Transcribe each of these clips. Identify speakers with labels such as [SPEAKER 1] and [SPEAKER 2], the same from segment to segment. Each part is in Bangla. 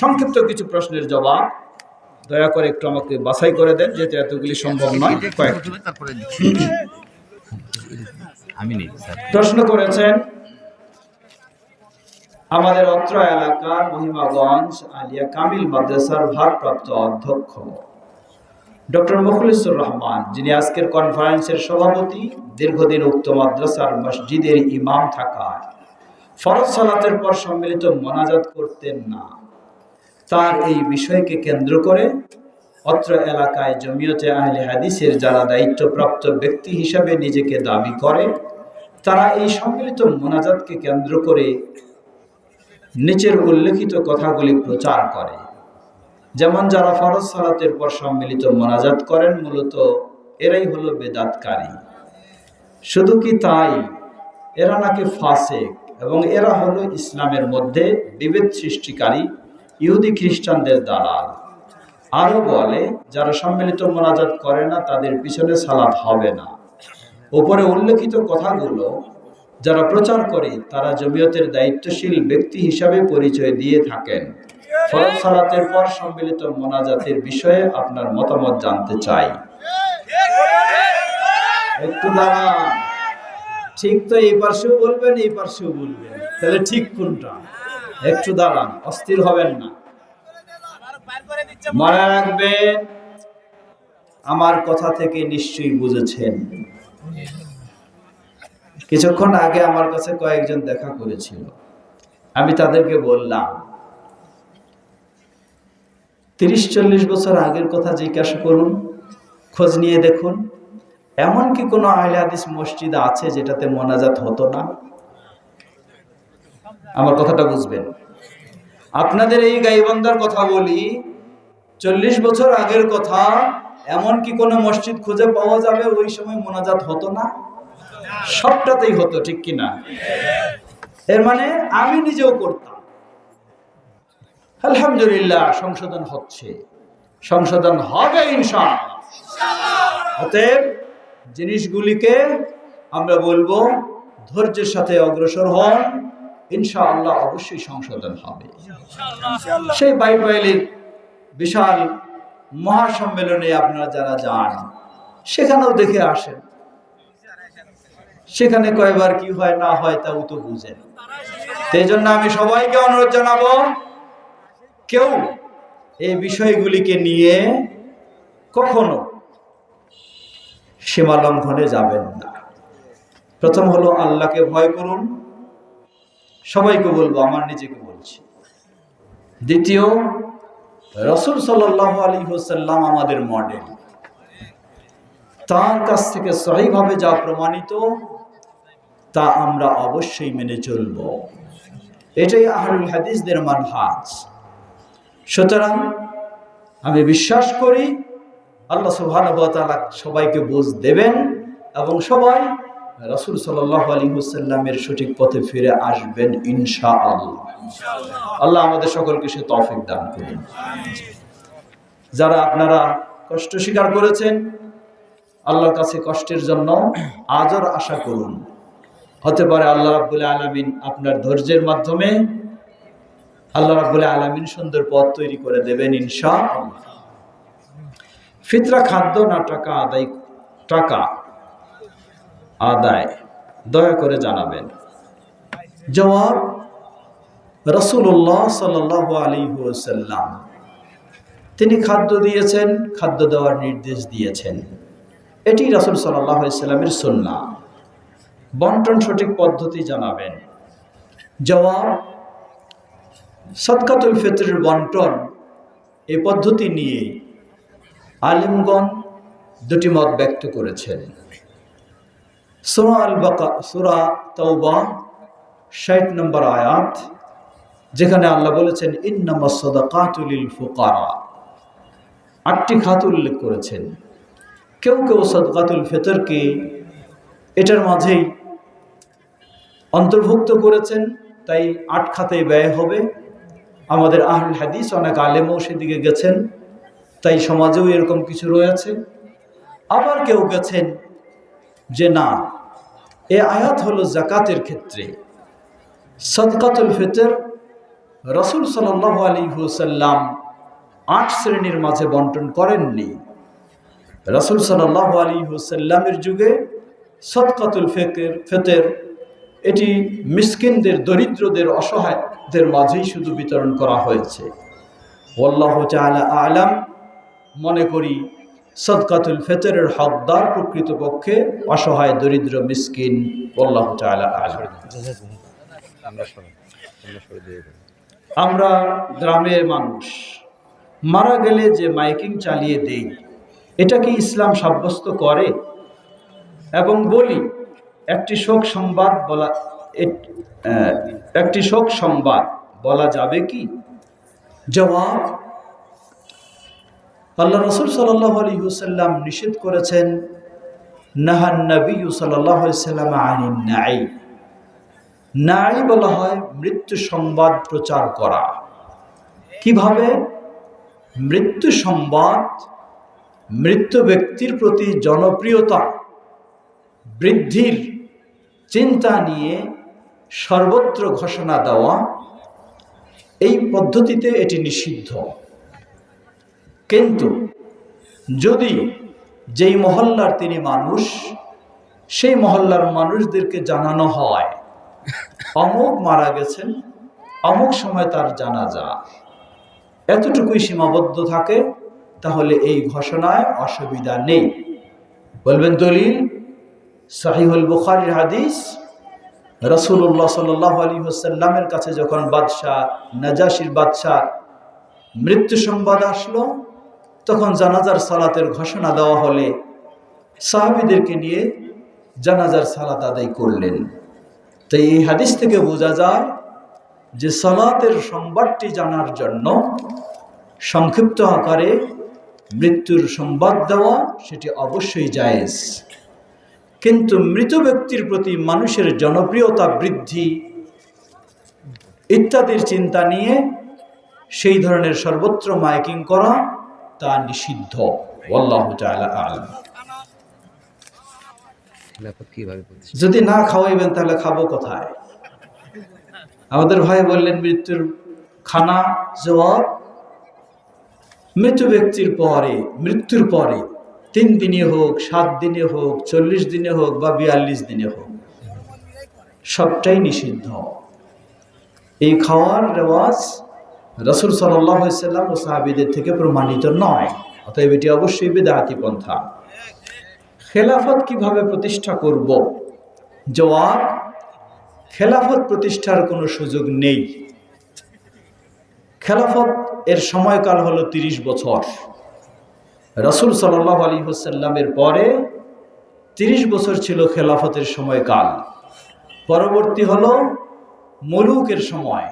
[SPEAKER 1] সংক্ষিপ্ত কিছু প্রশ্নের জবাব। দয়া করে একটু আমাকে বাছাই করে দেন যেহেতু এতগুলি সম্ভব নয়। কয়েকটি। প্রশ্ন করেছেন আমাদের অত্র এলাকার মহিমাগঞ্জ আলিয়া কামিল মাদ্রাসার ভারপ্রাপ্ত অধ্যক্ষ ডক্টর মুখলিসুর রহমান যিনি আজকের কনফারেন্সের সভাপতি দীর্ঘদিন উক্ত মাদ্রাসার মসজিদের ইমাম থাকায় ফরজ সালাতের পর সম্মিলিত মোনাজাত করতেন না। তার এই বিষয়কে কেন্দ্র করে অত্র এলাকায় জমিয়তে আহলে হাদিসের যারা দায়িত্বপ্রাপ্ত ব্যক্তি হিসাবে নিজেকে দাবি করে, তারা এই সম্মিলিত মোনাজাতকে কেন্দ্র করে নিচের উল্লেখিত কথাগুলি প্রচার করে। যেমন যারা ফরজ সালাতের পর সম্মিলিত মোনাজাত করেন, মূলত এরাই হলো বেদাতকারী। শুধু কি তাই? এরা নাকি ফাসেক এবং এরা হলো ইসলামের মধ্যে বিভেদ সৃষ্টিকারী ইহুদি খ্রিস্টানদের দালাল। আরও বলে, যারা সম্মিলিত মোনাজাত করে না, তাদের পিছনে সালাত হবে না। ওপরে উল্লেখিত কথাগুলো, যারা প্রচার করে, তারা জমিয়তের দায়িত্বশীল ব্যক্তি হিসাবে পরিচয় দিয়ে থাকেন। ফরজ সালাতের পর সম্মিলিত মোনাজাতের বিষয়ে আপনার মতামত জানতে চাই। একটু দাঁড়ান। ঠিক তো এই পার্শ্বেও বলবেন, এই পার্শ্বেও বলবেন। তাহলে ঠিক কোনটা? একটু দাঁড়ান, অস্থির হবেন না। মনে রাখবেন, আমার কথা থেকে নিশ্চয়ই বুঝেছেন। কিছুক্ষণ আগে আমার কাছে কয়েকজন দেখা করেছিল। আমি তাদেরকে বললাম, তিরিশ, চল্লিশ বছর আগের কথা জিজ্ঞাসা করুন, খোঁজ নিয়ে দেখুন। এমন কি কোনো আহলে মসজিদ আছে যেটাতে মোনাজাত হতো না? আমার কথাটা বুঝবেন। আপনাদের এই গাইবান্ধার কথা বলি, চল্লিশ বছর আগের কথা, এমন কি কোনো মসজিদ খুঁজে পাওয়া যাবে? ওই সময় মোনাজাত হতো না? সবটাতেই হতো, ঠিক কিনা এর মানে আমি নিজেও করতাম। আলহামদুলিল্লাহ, সংশোধন হচ্ছে। সংশোধন হবে ইনশাআল্লাহ। অতএব জিনিসগুলিকে আমরা বলব, ধৈর্যের সাথে অগ্রসর হন। ইনশাআল্লাহ অবশ্যই সংশোধন হবে। সেই বাইবাইলের বিশাল মহাসম্মেলনে আপনারা যারা যান সেখানেও দেখে আসেন। সেখানে কয়বার কি হয় না হয় তাও তো বুঝেন। সেই জন্য আমি সবাইকে অনুরোধ জানাব কেউ এই বিষয়গুলিকে নিয়ে কখনো সীমা লঙ্ঘনে যাবেন না। প্রথম হলো আল্লাহকে ভয় করুন সবাইকে বলব, আমার নিজেকে বলছি। দ্বিতীয়, রসুল সাল্লাহ আলী হোসাল্লাম আমাদের মডেল তার কাছ থেকে সহিভাবে যা প্রমাণিত, তা আমরা অবশ্যই মেনে চলব। এটাই আহরুল হাদিসদের মানহাজ। সুতরাং আমি বিশ্বাস করি, আল্লাহ সুবহান সবাইকে বুঝ দেবেন এবং সবাই রসুল সাল্লাহ আলী হুসাল্লামের সঠিক পথে ফিরে আসবেন ইনশা আল্লাহ আল্লাহ আমাদের সকলকে সে তফিক দান করুন। যারা আপনারা কষ্ট স্বীকার করেছেন, আল্লাহর কাছে কষ্টের জন্য আজর আশা করুন। হতে পারে আল্লাহ রাবুল আলমিন আপনার ধৈর্যের মাধ্যমে আল্লাহ রাবুল আলমিন সুন্দর পথ তৈরি করে দেবেন ইনশা ফিতরা খাদ্য না টাকা আদায়, টাকা আদায়। দয়া করে জানাবেন। জবাব রসুল্লাহ সাল আলী সাল্লাম তিনি খাদ্য দিয়েছেন, খাদ্য দেওয়ার নির্দেশ দিয়েছেন। এটি রাসুল সাল্লামের সন্না বন্টন সঠিক পদ্ধতি জানাবেন। জবাব সৎকাতুল ফিতরের বন্টন এই পদ্ধতি নিয়ে আলিমগণ দুটি মত ব্যক্ত করেছেন। সুরা আল বাকা সুরা তৌবা ষাট নম্বর আয়াত, যেখানে আল্লাহ বলেছেন, ইন্নামা সদাকাতুলিল ফুকারা আটটি খাত উল্লেখ করেছেন। কেউ কেউ সদকাতুল ফেতরকে এটার মাঝেই অন্তর্ভুক্ত করেছেন, তাই আট খাতে ব্যয় হবে। আমাদের আহল হাদিস অনেক আলেমও সেদিকে গেছেন, তাই সমাজেও এরকম কিছু রয়েছে। আবার কেউ গেছেন যে না, এ আয়াত হলো জাকাতের ক্ষেত্রে। সদকাতুল ফিতর, রসুল সাল্লাহ আলী হুসাল্লাম আট শ্রেণির মাঝে বন্টন করেননি। রসুল সাল্লাহ আলী হুসাল্লামের যুগে সৎকাতুল ফেকের ফেতের, এটি মিসকিনদের, দরিদ্রদের, অসহায়দের মাঝেই শুধু বিতরণ করা হয়েছে। আলাম, মনে করি সদকাতুল ফেতরের হকদার প্রকৃতপক্ষে অসহায় দরিদ্র মিসকিন
[SPEAKER 2] দেবো।
[SPEAKER 1] আমরা গ্রামের মানুষ মারা গেলে যে মাইকিং চালিয়ে দেই এটা কি ইসলাম সাব্যস্ত করে? এবং বলি একটি শোক সংবাদ বলা একটি শোক সংবাদ বলা যাবে কি? জবাব আল্লাহ রসুল সাল্লাহ আলী হুসাল্লাম নিষেধ করেছেন নবী নাই নাই বলা হয় মৃত্যু সংবাদ প্রচার করা। কীভাবে? মৃত্যু সংবাদ মৃত্যু ব্যক্তির প্রতি জনপ্রিয়তা, বৃদ্ধির চিন্তা নিয়ে সর্বত্র ঘোষণা দেওয়া, এই পদ্ধতিতে এটি নিষিদ্ধ। কিন্তু যদি যেই মহল্লার তিনি মানুষ, সেই মহল্লার মানুষদেরকে জানানো হয়, অমুক মারা গেছেন, অমুক সময় তার জানা জানাজা। এতটুকুই সীমাবদ্ধ থাকে, তাহলে এই ঘোষণায় অসুবিধা নেই। বলবেন দলিল? সাহিহুল বুখারির হাদিস রসুল্লাহ সাল্লাহ আলী হোসাল্লামের কাছে যখন বাদশাহ, নাজাসির বাদশাহ মৃত্যু সংবাদ আসলো তখন জানাজার সালাতের ঘোষণা দেওয়া হলে সাহাবিদেরকে নিয়ে জানাজার সালাত আদায় করলেন। তো এই হাদিস থেকে বোঝা যায় যে সালাতের সংবাদটি জানার জন্য সংক্ষিপ্ত আকারে মৃত্যুর সংবাদ দেওয়া সেটি অবশ্যই জায়েজ। কিন্তু মৃত ব্যক্তির প্রতি মানুষের জনপ্রিয়তা বৃদ্ধি ইত্যাদির চিন্তা নিয়ে সেই ধরনের সর্বত্র মাইকিং করা তা নিষিদ্ধ আল্লাহ আলম। যদি না খাওয়াইবেন তাহলে খাব কোথায়? আমাদের ভাই বললেন মৃত্যুর খানা জবাব মৃত ব্যক্তির পরে মৃত্যুর পরে তিন দিনে হোক সাত দিনে হোক চল্লিশ দিনে হোক বা বিয়াল্লিশ দিনে হোক সবটাই নিষিদ্ধ। এই খাওয়ার রেওয়াজ রসুল সাল্লাম ও সাহাবিদের থেকে প্রমাণিত নয়। অতএব এটি অবশ্যই বেদাহাতি পন্থা। খেলাফত কীভাবে প্রতিষ্ঠা করব? জবাব, খেলাফত প্রতিষ্ঠার কোনো সুযোগ নেই। খেলাফত এর সময়কাল হলো ৩০ বছর। রসুল সাল্লাহ আলী হোসাল্লামের পরে ৩০ বছর ছিল খেলাফতের সময়কাল। পরবর্তী হলো মলুকের সময়।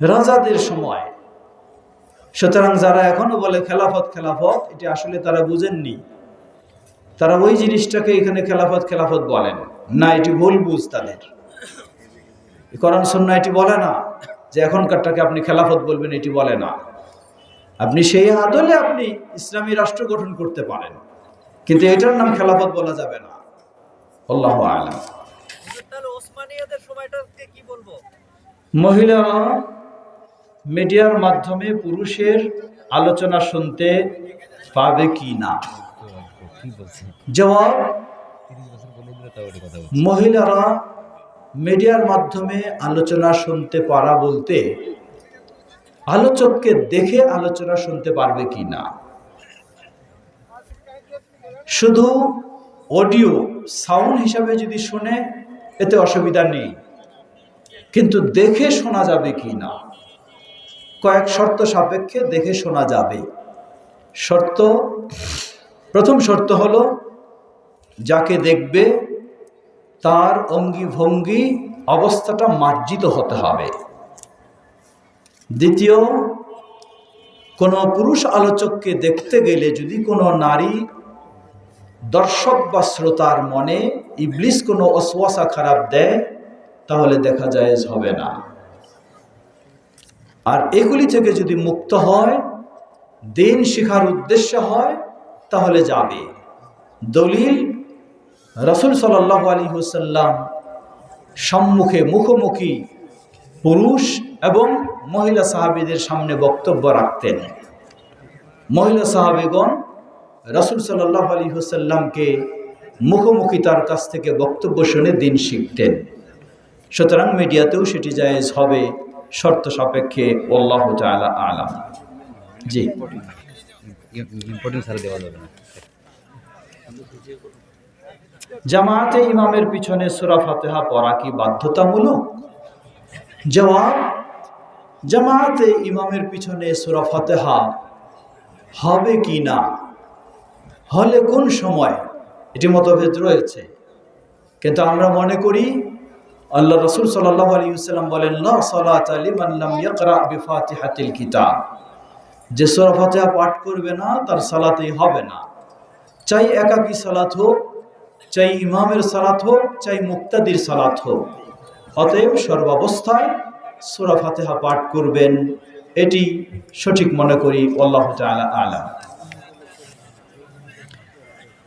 [SPEAKER 1] রাজাদের সময়। সুতরাং যারা এখনও বলে খেলাফত খেলাফত এটি আসলে তারা বুঝেননি। তারা ওই জিনিসটাকে এখানে খেলাফত খেলাফত বলেন। না এটি ভুল বুঝ তাদের। করণ সন্না এটি বলে না যে এখনকারটাকে আপনি খেলাফত বলবেন এটি বলে না। আপনি সেই আদলে আপনি ইসলামী রাষ্ট্র গঠন করতে পারেন। কিন্তু এটার নাম খেলাফত বলা যাবে না। আল্লাহ আলাম। মহিলারা মিডিয়ার মাধ্যমে পুরুষের আলোচনা শুনতে পাবে কি না? জবাব, মহিলারা মিডিয়ার মাধ্যমে আলোচনা শুনতে পারা বলতে, আলোচককে দেখে আলোচনা শুনতে পারবে কি না? শুধু অডিও, সাউন্ড হিসাবে যদি শুনে, এতে অসুবিধা নেই। কিন্তু দেখে শোনা যাবে কি না? কয়েক শর্ত সাপেক্ষে দেখে শোনা যাবে। শর্ত, প্রথম শর্ত হল, যাকে দেখবে তার অঙ্গি ভঙ্গি অবস্থাটা মার্জিত হতে হবে। দ্বিতীয়, কোনো পুরুষ আলোচককে দেখতে গেলে যদি কোনো নারী দর্শক বা শ্রোতার মনে ইবলিস কোনো অশ্বাসা খারাপ দেয়, তাহলে দেখা যায় হবে না। আর এগুলি থেকে যদি মুক্ত হয়, দিন শিখার উদ্দেশ্য হয়, তাহলে যাবে। দলিল, রসুল সাল্লাহ আলী হুসাল্লাম সম্মুখে মুখোমুখি পুরুষ এবং মহিলা সাহাবিদের সামনে বক্তব্য রাখতেন। মহিলা সাহাবিগণ রাসুল সাল্লাহ আলী হুসাল্লামকে মুখোমুখি তার কাছ থেকে বক্তব্য শুনে দিন শিখতেন। সুতরাং মিডিয়াতেও সেটি জায়েজ হবে। শর্ত সাপেক্ষে আল্লাহ তাআলা আলাম। জি। জামাতে ইমামের পিছনে সুরা ফাতেহা পড়া কি বাধ্যতামূলক? জবাব জামাতে ইমামের পিছনে সুরা ফাতেহা হবে কি না? হলে কোন সময়? এটি মতভেদ রয়েছে। কিন্তু আমরা মনে করি আল্লাহ রসুল সাল্লাহ আলী সাল্লাম বলেন, লা সালাত লিমান লাম ইয়াকরা বিফাতিহাতিল কিতাব। যে সূরা ফাতিহা পাঠ করবে না, তার সালাতেই হবে না। চাই একাকী সালাত হোক, চাই ইমামের সালাত হোক, চাই মুক্তাদির সালাত হোক। অতএব সর্বাবস্থায় সূরা ফাতিহা পাঠ করবেন। এটি সঠিক মনে করি আল্লাহ তাআলা আলাম।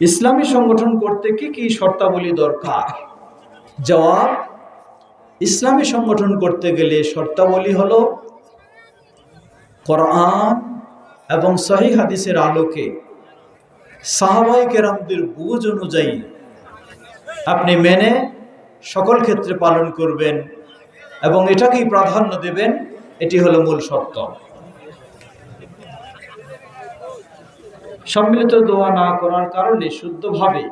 [SPEAKER 1] ইসলামী সংগঠন করতে কি কি শর্তাবলী দরকার? জবাব ইসলামী সংগঠন করতে গেলে শর্তাবলী হল কোরআন এবং সহি হাদিসের আলোকে সাহাবাই কেরামদের বুঝ অনুযায়ী আপনি মেনে সকল ক্ষেত্রে পালন করবেন এবং এটাকেই প্রাধান্য দেবেন, এটি হলো মূল শর্ত সম্মিলিত দোয়া না করার কারণে শুদ্ধভাবে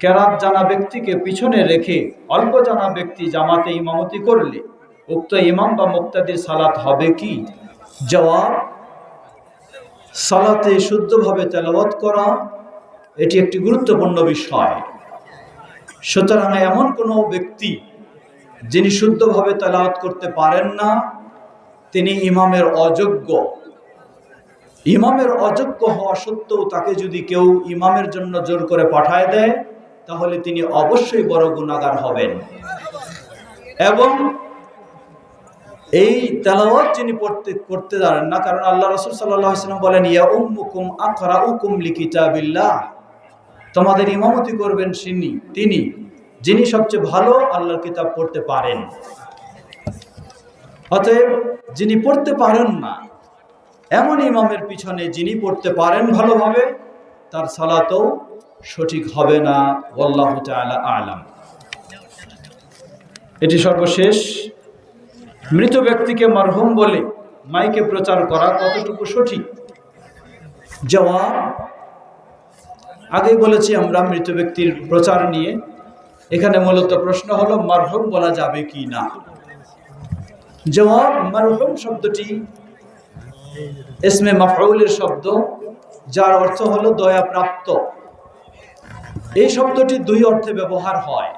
[SPEAKER 1] কেরাত জানা ব্যক্তিকে পিছনে রেখে অল্প জানা ব্যক্তি জামাতে ইমামতি করলে উক্ত ইমাম বা মুক্তাদির সালাত হবে কি? জবাব, সালাতে শুদ্ধভাবে তেলাওয়াত করা, এটি একটি গুরুত্বপূর্ণ বিষয়। সুতরাং এমন কোনো ব্যক্তি যিনি শুদ্ধভাবে তেলাওয়াত করতে পারেন না, তিনি ইমামের অযোগ্য। ইমামের অযোগ্য হওয়া সত্ত্বেও তাকে যদি কেউ ইমামের জন্য জোর করে পাঠায় দেয় তাহলে তিনি অবশ্যই বড় গুণাগার হবেন। এবং এই তেলাওয়াত যিনি পড়তে, করতে জানেন না, কারণ আল্লাহ রসুল সাল্লাম বলেন, ইয়া উম্মুকুম আখরা উকুম লিকিতাবিল্লাহ। তোমাদের ইমামতি করবেন তিনি তিনি, যিনি সবচেয়ে ভালো আল্লাহর কিতাব পড়তে পারেন। অতএব যিনি পড়তে পারেন না, এমন ইমামের পিছনে যিনি পড়তে পারেন ভালোভাবে, তার সালাতও সঠিক হবে না আল্লাহ তাআলা আলাম। এটি সর্বশেষ। মৃত ব্যক্তিকে মারহুম বলে মাইকে প্রচার করা কতটুকু সঠিক? জবাব, আগেই বলেছি আমরা মৃত ব্যক্তির প্রচার নিয়ে। এখানে মূলত প্রশ্ন হলো, মারহুম বলা যাবে কি না? জবাব, মারহুম শব্দটি ইসমে মাফউলের শব্দ, যার অর্থ হলো দয়া প্রাপ্ত এই শব্দটি দুই অর্থে ব্যবহার হয়।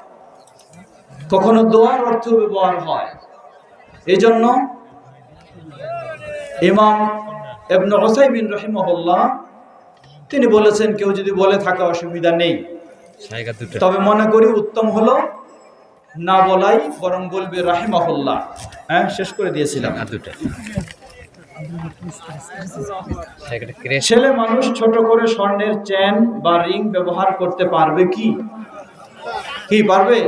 [SPEAKER 1] কখনো দোয়ার অর্থেও ব্যবহার হয়। এই জন্য ইমাম এবন ওসাইবিন রহিমহল্লা তিনি বলেছেন কেউ যদি বলে থাকে অসুবিধা নেই। তবে মনে করি উত্তম হলো না বলাই বরং বলবে রাহিমাহুল্লাহ। হ্যাঁ শেষ করে দিয়েছিলাম।
[SPEAKER 2] দুটো।
[SPEAKER 1] ছেলে মানুষ ছোট করে স্বর্ণের চেন বা রিং ব্যবহার করতে পারবে কি? কি, পারবে?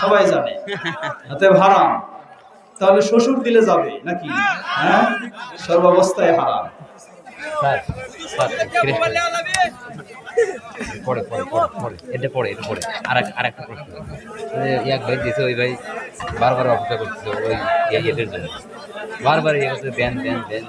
[SPEAKER 1] সবাই জানে। অতএব হারাম তাহলে শ্বশুর দিলে যাবে নাকি? হ্যাঁ? সর্বাবস্থায় হারাম।
[SPEAKER 2] পড়ে আর প্রশ্ন। এক ওই ভাই বারবার অপেক্ষা করতেছে, ওই জন্য। বারবার এই ব্যান ব্যান ব্যান দেন।